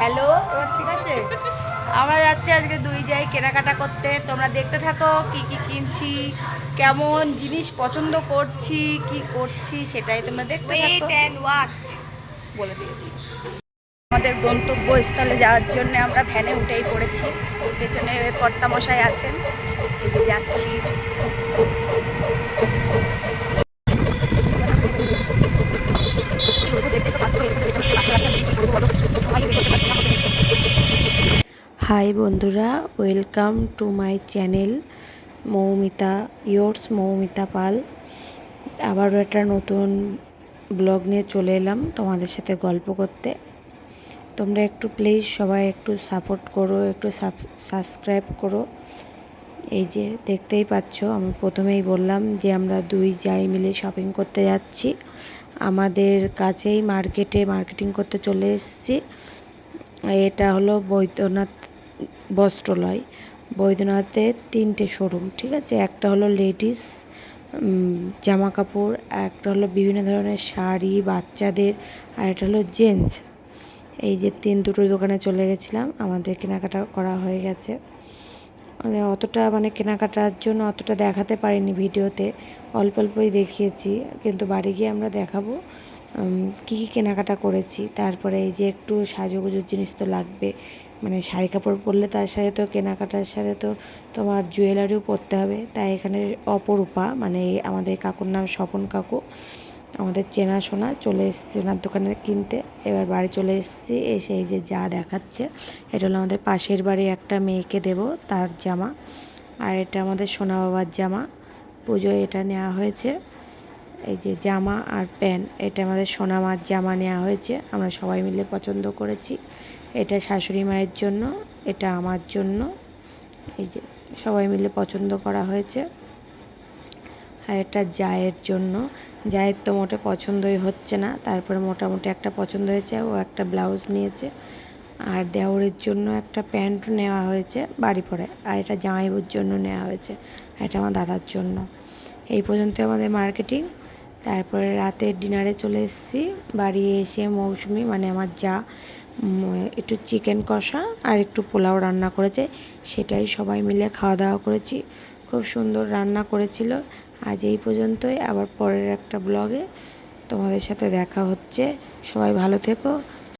Hello ঠিক আছে? আমরা যাচ্ছি আজকে দুই যাই কেনাকাটা করতে। তোমরা দেখতে থাকো কি কি কিনছি কেমন জিনিস পছন্দ করছি কি করছি সেটাই তোমরা দেখতে থাকো। বলে দিয়েছি। আমাদের গন্তব্যস্থলে যাওয়ার জন্য আমরা ভ্যানে উঠেই পড়েছি। পেছনে কর্তামশাই আছেন। হাই বন্ধুরা, welcome to my channel Moumita, yours Moumita Pal. আবারও একটা নতুন ব্লগ নিয়ে চলে এলাম তোমাদের সাথে গল্প করতে। তোমরা একটু প্লিজ সবাই একটু সাপোর্ট করো, একটু সাবস্ক্রাইব করো। এই যে দেখতেই পাচ্ছ, আমি প্রথমেই বললাম যে আমরা দুই যাই মিলে শপিং করতে যাচ্ছি। আমাদের কাছেই মার্কেটে মার্কেটিং করতে চলে এসেছি। এটা হলো বৈদ্যনাথ বস্ত্রালয়। বৈদ্যনাথের তিনটে শোরুম ঠিক আছে? একটা হলো লেডিস জামা কাপড় একটা হলো বিভিন্ন ধরনের শাড়ি বাচ্চাদের, আর একটা হলো জেন্টস এই যে তিন, দুটো দোকানে চলে গেছিলাম। আমাদের কেনাকাটা করা হয়ে গেছে। মানে অতটা মানে কেনাকাটার জন্য অতটা দেখাতে পারিনি ভিডিওতে। অল্প অল্পই দেখিয়েছি, কিন্তু বাড়ি গিয়ে আমরা দেখাবো কী কী কেনাকাটা করেছি। তারপরে এই যে একটু সাজুগুজুর জিনিস তো লাগবে। মানে শাড়ি কাপড় পরলে তার সাথে তো কেনাকাটার সাথে তো তোমার জুয়েলারিও পরতে হবে। তাই এখানে অপরূপা মানে আমাদের কাকুর নাম স্বপন কাকু। আমাদের চেনাশোনা চলে এসেছি ওনার দোকানে কিনতে। এবার বাড়ি চলে এসেছি, এসে এই যে যা দেখাচ্ছে, এটা হলো আমাদের পাশের বাড়ি একটা মেয়েকে দেব, তার জামা। আর এটা আমাদের সোনা বাবার জামা। পুজোয় এটা নেওয়া হয়েছে, এই যে জামা আর প্যান্ট। এটা আমাদের সোনা মার জামা নেওয়া হয়েছে, আমরা সবাই মিলে পছন্দ করেছি। এটা শাশুড়ি মায়ের জন্য, এটা আমার জন্য, এই যে সবাই মিলে পছন্দ করা হয়েছে। আর এটা জায়ের জন্য। জায়ের তো মোটে পছন্দই হচ্ছে না, তারপরে মোটামুটি একটা পছন্দ হয়েছে, ও একটা ব্লাউজ নিয়েছে। আর দেওরের জন্য একটা প্যান্ট নেওয়া হয়েছে বাড়ি পরে, আর এটা জামাইবুর জন্য নেওয়া হয়েছে, আর এটা আমার দাদার জন্য। এই পর্যন্ত আমাদের মার্কেটিং। তারপরে রাতের ডিনারে চলে এসেছি, বাড়ি এসে মৌসুমি মানে আমার যা একটু চিকেন কষা আর একটু পোলাও রান্না করেছে, সেটাই সবাই মিলে খাওয়া দাওয়া করেছি। খুব সুন্দর রান্না করেছিল আজ এই পর্যন্তই। আবার পরের একটা ব্লগে তোমাদের সাথে দেখা হচ্ছে। সবাই ভালো থেকো।